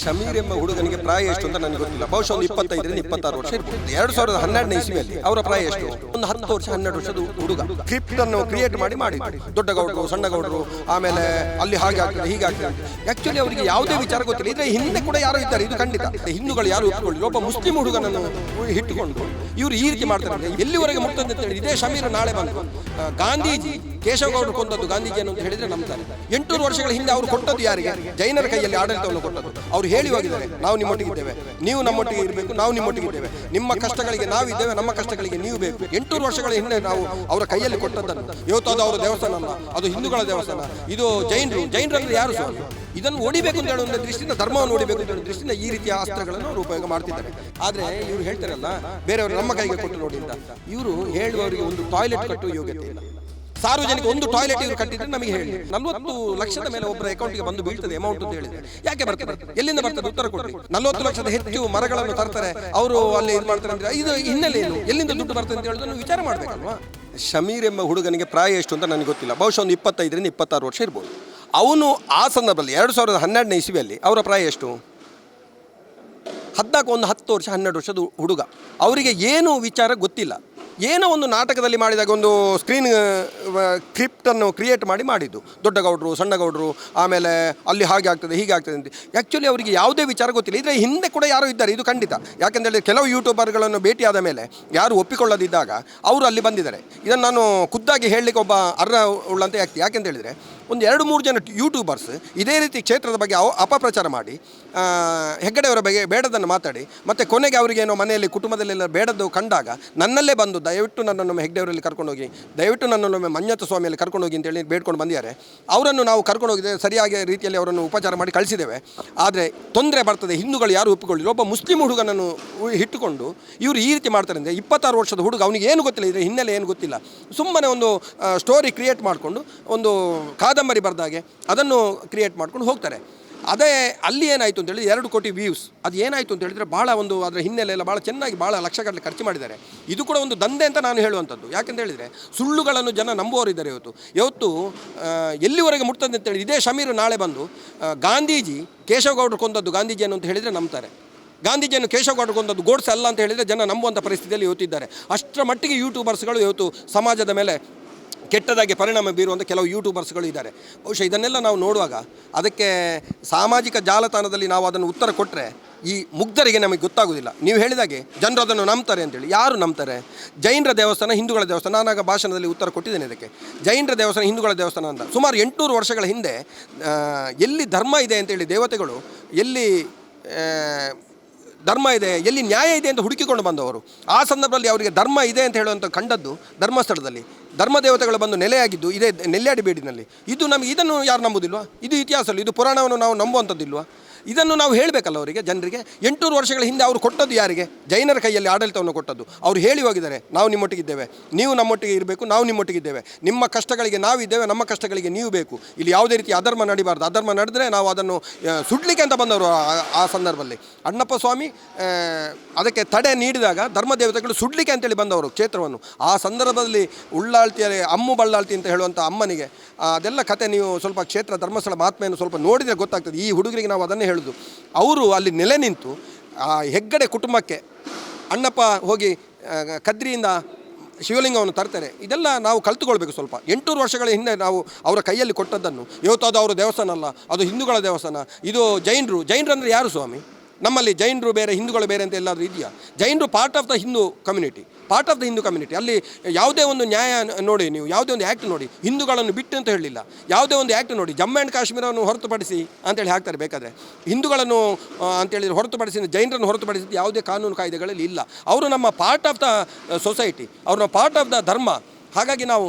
ಶಮೀರ್ ಎಂಬ ಹುಡುಗನಿಗೆ ಪ್ರಾಯ ಎಷ್ಟು ಅಂತ ನನಗೆ ಗೊತ್ತಿಲ್ಲ. ಬಹುಶಃ ಒಂದು ಇಪ್ಪತ್ತೈದರಿಂದ ಇಪ್ಪತ್ತಾರು ವರ್ಷ ಇರ್ಬೋದು. ಎರಡು ಸಾವಿರದ ಹನ್ನೆರಡನೇ ಇಸ್ವಿಯಲ್ಲಿ ಅವರ ಪ್ರಾಯ ಎಷ್ಟು? ಒಂದು ಹತ್ತು ವರ್ಷ, ಹನ್ನೆರಡು ವರ್ಷದ ಹುಡುಗ. ಕ್ರಿಪ್ಟ್ ಅನ್ನು ಕ್ರಿಯೇಟ್ ಮಾಡಿ ಮಾಡಿ ದೊಡ್ಡ ಗೌಡರು, ಸಣ್ಣ ಗೌಡರು, ಆಮೇಲೆ ಅಲ್ಲಿ ಹಾಗೆ ಆಗ್ತದೆ, ಹೀಗೆ ಆಗ್ತದೆ ಆಕ್ಚುಲಿ ಅವರಿಗೆ ಯಾವುದೇ ವಿಚಾರ ಗೊತ್ತಿಲ್ಲ. ಇದ್ರೆ ಹಿಂದೆ ಕೂಡ ಯಾರು ಇದ್ದಾರೆ, ಇದು ಖಂಡಿತ. ಹಿಂದೂಗಳು ಯಾರು ಒಪ್ಪಿಕೊಳ್ಳಿ ಒಬ್ಬ ಮುಸ್ಲಿಂ ಹುಡುಗನನ್ನು ಇಟ್ಟುಕೊಂಡು ಇವರು ಈ ರೀತಿ ಮಾಡ್ತಾರೆ ಎಲ್ಲಿವರೆಗೆ ಮುಟ್ತದೆ ಅಂತ ಹೇಳಿ, ಇದೇ ಶಮೀರ್ ನಾಳೆ ಬಂದು ಗಾಂಧೀಜಿ ಕೇಶವಗೌಡರು ಕೊಂದದ್ದು ಗಾಂಧೀಜಿಯನ್ನು ಅಂತ ಹೇಳಿದ್ರೆ ನಂಬ್ತಾರೆ. ಎಂಟೂರು ವರ್ಷಗಳ ಹಿಂದೆ ಅವರು ಕೊಟ್ಟದ್ದು ಯಾರಿಗೆ? ಜೈನರ ಕೈಯಲ್ಲಿ ಆಡಳಿತವನ್ನು ಕೊಟ್ಟದ್ದು. ಅವ್ರು ಹೇಳಿ ಹೋಗಿದ್ದಾರೆ, ನಾವು ನಿಮ್ಮೊಟ್ಟಿಗಿದ್ದೇವೆ. ನೀವು ನಮ್ಮೊಟ್ಟಿಗೆ ಇರಬೇಕು, ನಾವು ನಿಮ್ಮೊಟ್ಟಿಗಿದ್ದೇವೆ. ನಿಮ್ಮ ಕಷ್ಟಗಳಿಗೆ ನಾವು ಇದ್ದೇವೆ, ನಮ್ಮ ಕಷ್ಟಗಳಿಗೆ ನೀವು ಬೇಕು. ಎಂಟೂರು ವರ್ಷಗಳ ಹಿಂದೆ ನಾವು ಅವರ ಕೈಯಲ್ಲಿ ಕೊಟ್ಟದ್ದನ್ನು. ಇವತ್ತು ಅದು ಅವರ ದೇವಸ್ಥಾನ ಅಲ್ಲ, ಅದು ಹಿಂದೂಗಳ ದೇವಸ್ಥಾನ. ಇದು ಜೈನರು ಜೈನರಂದ್ರೆ ಯಾರು ಸರ್? ಇದನ್ನು ಓಡಿಬೇಕು ಅಂತ ಹೇಳುವ ದೃಷ್ಟಿಯಿಂದ, ಧರ್ಮವನ್ನು ಓಡಿಬೇಕು ಅಂತ ದೃಷ್ಟಿಯಿಂದ ಈ ರೀತಿಯ ಅಸ್ತ್ರಗಳನ್ನು ಅವರು ಉಪಯೋಗ ಮಾಡ್ತಿದ್ದಾರೆ. ಆದರೆ ಇವರು ಹೇಳ್ತಾರಲ್ಲ, ಬೇರೆಯವರು ನಮ್ಮ ಕೈಗೆ ಕೊಟ್ಟು ನೋಡಿ ಅಂತ. ಇವರು ಹೇಳುವವರಿಗೆ ಒಂದು ಟಾಯ್ಲೆಟ್ ಕಟ್ಟುವ ಯೋಗ್ಯತೆ ಇಲ್ಲ. ಸಾರ್ವಜನಿಕ ಒಂದು ಟಾಯ್ಲೆಟ್ ಇವರು ಕಟ್ಟಿದ್ರೆ ನಮಗೆ ಹೇಳಿ ನಲ್ವತ್ತು ಲಕ್ಷದ ಮೇಲೆ ಒಬ್ಬರ ಅಕೌಂಟ್ಗೆ ಬಂದು ಬೀಳ್ತದೆ ಅಮೌಂಟ್ ಅಂತ ಹೇಳಿದ್ರೆ. ಯಾಕೆ ಬರ್ತದೆ? ಎಲ್ಲಿಂದ ಬರ್ತದೆ? ಉತ್ತರ ಕೊಡ್ರಿ. ನಲ್ವತ್ತು ಲಕ್ಷದ ಹೆಚ್ಚು ಮರಗಳನ್ನು ತರ್ತಾರೆ. ಅವರು ಅಲ್ಲಿ ಇದು ಮಾಡ್ತಾರೆ ಅಂದ್ರೆ ಇದು ಹಿನ್ನೆಲೆ ಏನು ಎಲ್ಲಿಂದ ದುಡ್ಡು ಬರ್ತದೆ ಅಂತ ಹೇಳೋದನ್ನು ವಿಚಾರ ಮಾಡ್ಬೇಕಲ್ವಾ? ಶಮೀರ್ ಎಂಬ ಹುಡುಗನಿಗೆ ಪ್ರಾಯ ಎಷ್ಟು ಅಂತ ನನಗೆ ಗೊತ್ತಿಲ್ಲ. ಬಹುಶಃ ಒಂದು ಇಪ್ಪತ್ತೈದರಿಂದ ಇಪ್ಪತ್ತಾರು ವರ್ಷ ಇರ್ಬೋದು. ಅವನು ಆ ಸಂದರ್ಭದಲ್ಲಿ ಎರಡು ಸಾವಿರದ ಹನ್ನೆರಡನೇ ಇಸ್ವಿಯಲ್ಲಿ ಅವರ ಪ್ರಾಯ ಎಷ್ಟು? ಹದಿನಾಲ್ಕು ಒಂದು ಹತ್ತು ವರ್ಷ ಹನ್ನೆರಡು ವರ್ಷದ ಹುಡುಗ. ಅವರಿಗೆ ಏನು ವಿಚಾರ ಗೊತ್ತಿಲ್ಲ. ಏನೋ ಒಂದು ನಾಟಕದಲ್ಲಿ ಮಾಡಿದಾಗ ಒಂದು ಸ್ಕ್ರೀನ್ ಕ್ರಿಪ್ಟನ್ನು ಕ್ರಿಯೇಟ್ ಮಾಡಿ ಮಾಡಿದ್ದು. ದೊಡ್ಡ ಗೌಡರು, ಸಣ್ಣ ಗೌಡರು, ಆಮೇಲೆ ಅಲ್ಲಿ ಹಾಗೆ ಆಗ್ತದೆ, ಹೀಗೆ ಆಗ್ತದೆ ಅಂತ. ಆ್ಯಕ್ಚುಲಿ ಅವರಿಗೆ ಯಾವುದೇ ವಿಚಾರ ಗೊತ್ತಿಲ್ಲ. ಇದರ ಹಿಂದೆ ಕೂಡ ಯಾರು ಇದ್ದಾರೆ, ಇದು ಖಂಡಿತ. ಯಾಕೆಂದರೆ ಕೆಲವು ಯೂಟ್ಯೂಬರ್ಗಳನ್ನು ಭೇಟಿಯಾದ ಮೇಲೆ ಯಾರು ಒಪ್ಪಿಕೊಳ್ಳದಿದ್ದಾಗ ಅವರು ಅಲ್ಲಿ ಬಂದಿದ್ದಾರೆ. ಇದನ್ನು ನಾನು ಖುದ್ದಾಗಿ ಹೇಳಲಿಕ್ಕೆ ಒಬ್ಬ ಅರ್ಹ ಉಳ್ಳಂತೆ ಯಾಕೆ ಯಾಕೆಂತ ಹೇಳಿದರೆ ಒಂದು ಎರಡು ಮೂರು ಜನ ಯೂಟ್ಯೂಬರ್ಸ್ ಇದೇ ರೀತಿ ಕ್ಷೇತ್ರದ ಬಗ್ಗೆ ಅಪಪ್ರಚಾರ ಮಾಡಿ ಹೆಗ್ಗಡೆಯವರ ಬಗ್ಗೆ ಬೇಡದನ್ನು ಮಾತಾಡಿ, ಮತ್ತು ಕೊನೆಗೆ ಅವರಿಗೇನೋ ಮನೆಯಲ್ಲಿ ಕುಟುಂಬದಲ್ಲೆಲ್ಲ ಬೇಡದ್ದು ಕಂಡಾಗ ನನ್ನಲ್ಲೇ ಬಂದು ದಯವಿಟ್ಟು ನನ್ನನ್ನು ಹೆಗ್ಡೆಯವರಲ್ಲಿ ಕರ್ಕೊಂಡೋಗಿ ದಯವಿಟ್ಟು ನನ್ನನ್ನು ಮಂಜತ್ತ ಸ್ವಾಮಿಯಲ್ಲಿ ಕರ್ಕೊಂಡೋಗಿ ಅಂತೇಳಿ ಬೇಡ್ಕೊಂಡು ಬಂದಿದ್ದಾರೆ. ಅವರನ್ನು ನಾವು ಕರ್ಕೊಂಡು ಹೋಗಿದ್ದೇವೆ ಸರಿಯಾಗಿ ರೀತಿಯಲ್ಲಿ ಅವರನ್ನು ಉಪಚಾರ ಮಾಡಿ ಕಳಿಸಿದ್ದೇವೆ. ಆದರೆ ತೊಂದರೆ ಬರ್ತದೆ, ಹಿಂದೂಗಳು ಯಾರು ಒಪ್ಪಿಕೊಳ್ಳಿ ಒಬ್ಬ ಮುಸ್ಲಿಂ ಹುಡುಗನನ್ನು ಇಟ್ಟುಕೊಂಡು ಇವರು ಈ ರೀತಿ ಮಾಡ್ತಾರೆ ಅಂದರೆ ಇಪ್ಪತ್ತಾರು ವರ್ಷದ ಹುಡುಗ ಅವನಿಗೆ ಏನು ಗೊತ್ತಿಲ್ಲ, ಇದರ ಹಿನ್ನೆಲೆ ಏನು ಗೊತ್ತಿಲ್ಲ. ಸುಮ್ಮನೆ ಒಂದು ಸ್ಟೋರಿ ಕ್ರಿಯೇಟ್ ಮಾಡಿಕೊಂಡು ಒಂದು ಕಾದಂಬರಿ ಬರೆದಾಗೆ ಅದನ್ನು ಕ್ರಿಯೇಟ್ ಮಾಡ್ಕೊಂಡು ಹೋಗ್ತಾರೆ. ಅದೇ ಅಲ್ಲಿ ಏನಾಯಿತು ಅಂತ ಹೇಳಿದ್ರೆ ಎರಡು ಕೋಟಿ ವ್ಯೂಸ್ ಅದು ಏನಾಯಿತು ಅಂತ ಹೇಳಿದರೆ ಭಾಳ ಒಂದು ಅದರ ಹಿನ್ನೆಲೆ ಎಲ್ಲ ಭಾಳ ಚೆನ್ನಾಗಿ ಭಾಳ ಲಕ್ಷಗಟ್ಟಲೆ ಖರ್ಚು ಮಾಡಿದ್ದಾರೆ. ಇದು ಕೂಡ ಒಂದು ದಂಧೆ ಅಂತ ನಾನು ಹೇಳುವಂಥದ್ದು. ಯಾಕೆಂತ ಹೇಳಿದರೆ ಸುಳ್ಳುಗಳನ್ನು ಜನ ನಂಬುವವರಿದ್ದಾರೆ ಇವತ್ತು. ಇವತ್ತು ಎಲ್ಲಿವರೆಗೆ ಮುಟ್ತದೆ ಅಂತ ಹೇಳಿ ಇದೇ ಶಮೀರ್ ನಾಳೆ ಬಂದು ಗಾಂಧೀಜಿ ಕೇಶವಗೌಡರು ಕೊಂದದ್ದು ಗಾಂಧೀಜಿಯನ್ನು ಅಂತ ಹೇಳಿದರೆ ನಂಬ್ತಾರೆ. ಗಾಂಧೀಜಿಯನ್ನು ಕೇಶವಗೌಡರು ಕೊಂದದ್ದು ಗೋಡ್ಸ್ ಅಲ್ಲ ಅಂತ ಹೇಳಿದರೆ ಜನ ನಂಬುವಂಥ ಪರಿಸ್ಥಿತಿಯಲ್ಲಿ ಇವತ್ತಿದ್ದಾರೆ ಅಷ್ಟರ ಮಟ್ಟಿಗೆ ಯೂಟ್ಯೂಬರ್ಸ್ಗಳು ಇವತ್ತು ಸಮಾಜದ ಮೇಲೆ ಕೆಟ್ಟದಾಗಿ ಪರಿಣಾಮ ಬೀರುವಂಥ ಕೆಲವು ಯೂಟ್ಯೂಬರ್ಸ್ಗಳು ಇದ್ದಾರೆ. ಬಹುಶಃ ಇದನ್ನೆಲ್ಲ ನಾವು ನೋಡುವಾಗ ಅದಕ್ಕೆ ಸಾಮಾಜಿಕ ಜಾಲತಾಣದಲ್ಲಿ ನಾವು ಅದನ್ನು ಉತ್ತರ ಕೊಟ್ಟರೆ ಈ ಮುಗ್ಧರಿಗೆ ನಮಗೆ ಗೊತ್ತಾಗೋದಿಲ್ಲ ನೀವು ಹೇಳಿದಾಗೆ ಜನರು ಅದನ್ನು ನಂಬ್ತಾರೆ ಅಂತೇಳಿ. ಯಾರು ನಂಬ್ತಾರೆ? ಜೈನರ ದೇವಸ್ಥಾನ, ಹಿಂದೂಗಳ ದೇವಸ್ಥಾನ. ನಾನಾಗ ಭಾಷಣದಲ್ಲಿ ಉತ್ತರ ಕೊಟ್ಟಿದ್ದೇನೆ ಇದಕ್ಕೆ. ಜೈನರ ದೇವಸ್ಥಾನ, ಹಿಂದೂಗಳ ದೇವಸ್ಥಾನ ಅಂತ. ಸುಮಾರು ಎಂಟುನೂರು ವರ್ಷಗಳ ಹಿಂದೆ ಎಲ್ಲಿ ಧರ್ಮ ಇದೆ ಅಂತೇಳಿ ದೇವತೆಗಳು, ಎಲ್ಲಿ ಧರ್ಮ ಇದೆ, ಎಲ್ಲಿ ನ್ಯಾಯ ಇದೆ ಅಂತ ಹುಡುಕಿಕೊಂಡು ಬಂದವರು. ಆ ಸಂದರ್ಭದಲ್ಲಿ ಅವರಿಗೆ ಧರ್ಮ ಇದೆ ಅಂತ ಹೇಳುವಂಥ ಕಂಡದ್ದು ಧರ್ಮಸ್ಥಳದಲ್ಲಿ. ಧರ್ಮ ದೇವತೆಗಳು ಬಂದು ನೆಲೆಯಾಗಿದ್ದು ಇದೇ ನೆಲ್ಯಾಡಿಬೇಡಿನಲ್ಲಿ ಇದು ನಮಗೆ ಇದನ್ನು ಯಾರು ನಂಬುದಿಲ್ವಾ? ಇದು ಇತಿಹಾಸದಲ್ಲಿ, ಇದು ಪುರಾಣವನ್ನು ನಾವು ನಂಬುವಂಥದ್ದಿಲ್ವಾ? ಇದನ್ನು ನಾವು ಹೇಳಬೇಕಲ್ಲ ಅವರಿಗೆ, ಜನರಿಗೆ. ಎಂಟೂರು ವರ್ಷಗಳ ಹಿಂದೆ ಅವರು ಕೊಟ್ಟದ್ದು ಯಾರಿಗೆ? ಜೈನರ ಕೈಯಲ್ಲಿ ಆಡಳಿತವನ್ನು ಕೊಟ್ಟದ್ದು. ಅವರು ಹೇಳಿ ಹೋಗಿದ್ದಾರೆ, ನಾವು ನಿಮ್ಮೊಟ್ಟಿಗಿದ್ದೇವೆ. ನೀವು ನಮ್ಮೊಟ್ಟಿಗೆ ಇರಬೇಕು, ನಾವು ನಿಮ್ಮೊಟ್ಟಿಗಿದ್ದೇವೆ. ನಿಮ್ಮ ಕಷ್ಟಗಳಿಗೆ ನಾವಿದ್ದೇವೆ ನಮ್ಮ ಕಷ್ಟಗಳಿಗೆ ನೀವು ಬೇಕು. ಇಲ್ಲಿ ಯಾವುದೇ ರೀತಿ ಅಧರ್ಮ ನಡಿಬಾರ್ದು. ಅಧರ್ಮ ನಡೆದ್ರೆ ನಾವು ಅದನ್ನು ಸುಡಲಿಕ್ಕೆ ಅಂತ ಬಂದವರು ಆ- ಸಂದರ್ಭದಲ್ಲಿ. ಅಣ್ಣಪ್ಪ ಸ್ವಾಮಿ ಅದಕ್ಕೆ ತಡೆ ನೀಡಿದಾಗ ಧರ್ಮದೇವತೆಗಳು ಸುಡ್ಲಿಕ್ಕೆ ಅಂತೇಳಿ ಬಂದವರು ಕ್ಷೇತ್ರವನ್ನು. ಆ ಸಂದರ್ಭದಲ್ಲಿ ಉಳ್ಳಾಳ್ತಿಯಲ್ಲಿ ಅಮ್ಮು ಬಳ್ಳಾಳ್ತಿ ಅಂತ ಹೇಳುವಂಥ ಅಮ್ಮನಿಗೆ ಅದೆಲ್ಲ ಕತೆ ನೀವು ಸ್ವಲ್ಪ ಕ್ಷೇತ್ರ ಧರ್ಮಸ್ಥಳ ಮಹಾತ್ಮೆಯನ್ನು ಸ್ವಲ್ಪ ನೋಡಿದರೆ ಗೊತ್ತಾಗ್ತದೆ. ಈ ಹುಡುಗರಿಗೆ ನಾವು ಅದನ್ನೇ ಹೇಳೋದು. ಅವರು ಅಲ್ಲಿ ನೆಲೆ ನಿಂತು, ಆ ಹೆಗ್ಗಡೆ ಕುಟುಂಬಕ್ಕೆ ಅಣ್ಣಪ್ಪ ಹೋಗಿ ಕದ್ರಿಯಿಂದ ಶಿವಲಿಂಗವನ್ನು ತರ್ತಾರೆ. ಇದೆಲ್ಲ ನಾವು ಕಲ್ತುಕೊಳ್ಬೇಕು ಸ್ವಲ್ಪ. ಎಂಟೂರು ವರ್ಷಗಳ ಹಿಂದೆ ನಾವು ಅವರ ಕೈಯಲ್ಲಿ ಕೊಟ್ಟದ್ದನ್ನು. ಇವತ್ತು ಅದು ಅವರ ದೇವಸ್ಥಾನ ಅಲ್ಲ ಅದು ಹಿಂದೂಗಳ ದೇವಸ್ಥಾನ. ಇದು ಜೈನರು. ಜೈನರು ಅಂದರೆ ಯಾರು ಸ್ವಾಮಿ? ನಮ್ಮಲ್ಲಿ ಜೈನರು ಬೇರೆ, ಹಿಂದೂಗಳು ಬೇರೆ ಅಂತ ಎಲ್ಲಾದರೂ ಇದೆಯಾ? ಜೈನರು part of the Hindu community part of the Hindu community ಅಲ್ಲಿ ಯಾವುದೇ ಒಂದು ನ್ಯಾಯ ನೋಡಿ ನೀವು, ಯಾವುದೇ ಒಂದು ಆ್ಯಕ್ಟ್ ನೋಡಿ, ಹಿಂದೂಗಳನ್ನು ಬಿಟ್ಟು ಅಂತ ಹೇಳಿಲ್ಲ ಯಾವುದೇ ಒಂದು ಆ್ಯಕ್ಟ್ ನೋಡಿ, ಜಮ್ಮು ಆ್ಯಂಡ್ ಕಾಶ್ಮೀರವನ್ನು ಹೊರತುಪಡಿಸಿ ಅಂತೇಳಿ ಹಾಕ್ತಾರೆ ಬೇಕಾದರೆ. ಹಿಂದೂಗಳನ್ನು ಅಂತೇಳಿದರೆ ಅಂತೇಳಿ ಹೊರತುಪಡಿಸಿ, ಜೈನರನ್ನು ಹೊರತುಪಡಿಸಿ ಯಾವುದೇ ಕಾನೂನು ಕಾಯ್ದೆಗಳಲ್ಲಿ ಇಲ್ಲ. ಅವರು ನಮ್ಮ ಪಾರ್ಟ್ ಆಫ್ ದ ಸೊಸೈಟಿ ಅವ್ರನ್ನ ಪಾರ್ಟ್ ಆಫ್ ದ ಧರ್ಮ. ಹಾಗಾಗಿ ನಾವು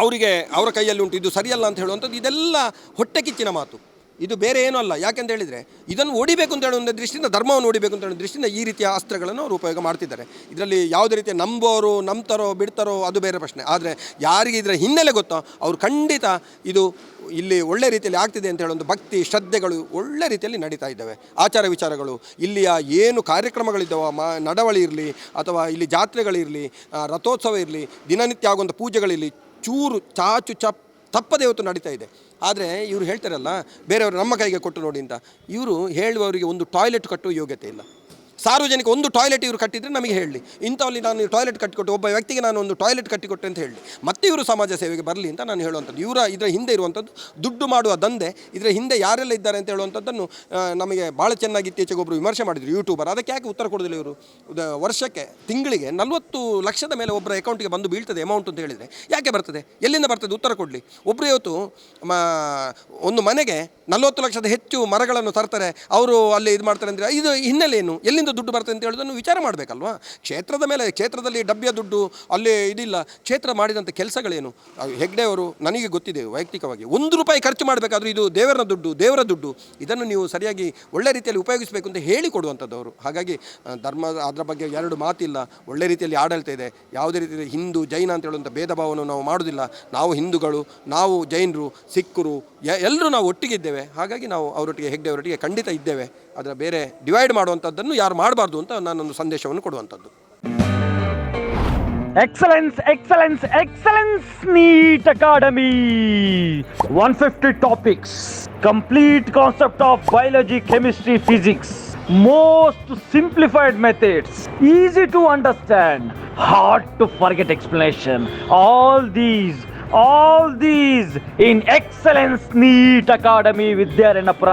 ಅವರಿಗೆ ಅವರ ಕೈಯಲ್ಲಿ ಉಂಟು, ಇದು ಸರಿಯಲ್ಲ ಅಂತ ಹೇಳುವಂಥದ್ದು ಇದೆಲ್ಲ ಹೊಟ್ಟೆ ಕಿಚ್ಚಿನ ಮಾತು. ಇದು ಬೇರೆ ಏನೂ ಅಲ್ಲ. ಯಾಕೆಂತ ಹೇಳಿದರೆ, ಇದನ್ನು ಓಡಿಬೇಕು ಅಂತ ಹೇಳುವ ದೃಷ್ಟಿಯಿಂದ, ಧರ್ಮವನ್ನು ಓಡಿಬೇಕು ಅಂತ ಹೇಳೋ ದೃಷ್ಟಿಯಿಂದ ಈ ರೀತಿಯ ಅಸ್ತ್ರಗಳನ್ನು ಅವರು ಉಪಯೋಗ ಮಾಡ್ತಿದ್ದಾರೆ. ಇದರಲ್ಲಿ ಯಾವುದೇ ರೀತಿಯ ನಂಬೋರು, ನಂಬ್ತಾರೋ, ಬಿಡ್ತಾರೋ, ಅದು ಬೇರೆ ಪ್ರಶ್ನೆ. ಆದರೆ ಯಾರಿಗೆ ಇದರ ಹಿನ್ನೆಲೆ ಗೊತ್ತೋ, ಅವರು ಖಂಡಿತ ಇದು ಇಲ್ಲಿ ಒಳ್ಳೆ ರೀತಿಯಲ್ಲಿ ಆಗ್ತಿದೆ ಅಂತ ಹೇಳೋ ಒಂದು ಭಕ್ತಿ, ಶ್ರದ್ಧೆಗಳು ಒಳ್ಳೆ ರೀತಿಯಲ್ಲಿ ನಡೀತಾ ಇದ್ದಾವೆ. ಆಚಾರ ವಿಚಾರಗಳು, ಇಲ್ಲಿಯ ಏನು ಕಾರ್ಯಕ್ರಮಗಳಿದ್ದಾವೆ, ಮಾ, ನಡವಳಿ ಇರಲಿ, ಅಥವಾ ಇಲ್ಲಿ ಜಾತ್ರೆಗಳಿರಲಿ ರಥೋತ್ಸವ ಇರಲಿ, ದಿನನಿತ್ಯ ಆಗುವಂಥ ಪೂಜೆಗಳಿರಲಿ, ಚೂರು, ಚಾಚು, ಚಪ್ ತಪ್ಪದೇ ಇವತ್ತು ನಡೀತಾ ಇದೆ. ಆದರೆ ಇವರು ಹೇಳ್ತಾರಲ್ಲ, ಬೇರೆಯವರು ನಮ್ಮ ಕೈಗೆ ಕೊಟ್ಟು ನೋಡಿ ಅಂತ. ಇವರು ಹೇಳುವವರಿಗೆ ಒಂದು ಟಾಯ್ಲೆಟ್ ಕಟ್ಟುವ ಯೋಗ್ಯತೆ ಇಲ್ಲ. ಸಾರ್ವಜನಿಕ ಒಂದು ಟಾಯ್ಲೆಟ್ ಇವರು ಕಟ್ಟಿದರೆ ನಮಗೆ ಹೇಳಲಿ ಇಂಥವಲ್ಲಿ ನಾನು ಟಾಯ್ಲೆಟ್ ಕಟ್ಟಿಕೊಟ್ಟು ಒಬ್ಬ ವ್ಯಕ್ತಿಗೆ ನಾನು ಒಂದು ಟಾಯ್ಲೆಟ್ ಕಟ್ಟಿಕೊಟ್ಟೆ ಅಂತ ಹೇಳಿ. ಮತ್ತೆ ಇವರು ಸಮಾಜ ಸೇವೆಗೆ ಬರಲಿ ಅಂತ ನಾನು ಹೇಳುವಂಥದ್ದು. ಇವರ ಇದರ ಹಿಂದೆ ಇರುವಂಥದ್ದು, ದುಡ್ಡು ಮಾಡುವ ದಂಧೆ, ಇದರ ಹಿಂದೆ ಯಾರೆಲ್ಲ ಇದ್ದಾರೆ ಅಂತ ಹೇಳುವಂಥದ್ದನ್ನು ನಮಗೆ ಭಾಳ ಚೆನ್ನಾಗಿ ಇತ್ತೀಚೆಗೆ ಒಬ್ಬರು ವಿಮರ್ಶೆ ಮಾಡಿದರು ಯೂಟ್ಯೂಬರ್ ಅದಕ್ಕೆ ಯಾಕೆ ಉತ್ತರ ಕೊಡೋದಿಲ್ಲ ಇವರು? ವರ್ಷಕ್ಕೆ, ತಿಂಗಳಿಗೆ ನಲವತ್ತು ಲಕ್ಷದ ಮೇಲೆ ಒಬ್ಬರ ಅಕೌಂಟಿಗೆ ಬಂದು ಬೀಳ್ತದೆ ಅಮೌಂಟ್ ಅಂತ ಹೇಳಿದರೆ ಯಾಕೆ ಬರ್ತದೆ? ಎಲ್ಲಿಂದ ಬರ್ತದೆ? ಉತ್ತರ ಕೊಡಲಿ. ಒಬ್ಬರು ಇವತ್ತು ಒಂದು ಮನೆಗೆ ನಲವತ್ತು ಲಕ್ಷದ ಹೆಚ್ಚು ಮರಗಳನ್ನು ತರ್ತಾರೆ. ಅವರು ಅಲ್ಲಿ ಇದು ಮಾಡ್ತಾರೆ ಅಂದರೆ, ಇದು ಹಿನ್ನೆಲೆ ಏನು? ಎಲ್ಲಿಂದ ದುಡ್ಡು ಬರ್ತದೆ ಅಂತ ಹೇಳೋದನ್ನು ವಿಚಾರ ಮಾಡಬೇಕಲ್ವಾ? ಕ್ಷೇತ್ರದ ಮೇಲೆ, ಕ್ಷೇತ್ರದಲ್ಲಿ ಡಬ್ಬಿಯ ದುಡ್ಡು, ಅಲ್ಲಿ ಇದಿಲ್ಲ. ಕ್ಷೇತ್ರ ಮಾಡಿದಂಥ ಕೆಲಸಗಳೇನು? ಹೆಗ್ಡೆ ಅವರು ನನಗೆ ಗೊತ್ತಿದೆ ವೈಯಕ್ತಿಕವಾಗಿ. ಒಂದು ರೂಪಾಯಿ ಖರ್ಚು ಮಾಡಬೇಕಾದ್ರೂ ಇದು ದೇವರ ದುಡ್ಡು ದೇವರ ದುಡ್ಡು. ಇದನ್ನು ನೀವು ಸರಿಯಾಗಿ ಒಳ್ಳೆ ರೀತಿಯಲ್ಲಿ ಉಪಯೋಗಿಸಬೇಕು ಅಂತ ಹೇಳಿಕೊಡುವಂಥದ್ದು ಅವರು. ಹಾಗಾಗಿ ಧರ್ಮ, ಅದರ ಬಗ್ಗೆ ಎರಡು ಮಾತಿಲ್ಲ. ಒಳ್ಳೆ ರೀತಿಯಲ್ಲಿ ಆಡಳಿತ ಇದೆ. ಯಾವುದೇ ರೀತಿಯಲ್ಲಿ ಹಿಂದೂ, ಜೈನ ಅಂತ ಹೇಳುವಂಥ ಭೇದ ಭಾವವನ್ನು ನಾವು ಮಾಡೋದಿಲ್ಲ ನಾವು ಹಿಂದೂಗಳು, ನಾವು ಜೈನರು, ಸಿಖ್ಖರು ಎಲ್ಲರೂ ನಾವು ಒಟ್ಟಿಗೆ ಇದ್ದೇವೆ. ಹಾಗಾಗಿ ನಾವು ಅವರೊಟ್ಟಿಗೆ, ಹೆಗ್ಡೆ ಅವರೊಟ್ಟಿಗೆ ಖಂಡಿತ ಇದ್ದೇವೆ. ಅದರ ಬೇರೆ ಡಿವೈಡ್ ಮಾಡುವಂಥದ್ದನ್ನು ಯಾರು ಯಾರು ಮಾಡಬಾರ್ದು ಅಂತ ಒಂದು ಸಂದೇಶವನ್ನು ಕೊಡುವಂಥದ್ದು. Excellence excellence excellence NEET academy one fifty topics complete concept of biology chemistry physics most simplified methods easy to understand hard to forget explanation all these all these in excellence NEET academy Vidyaranyapura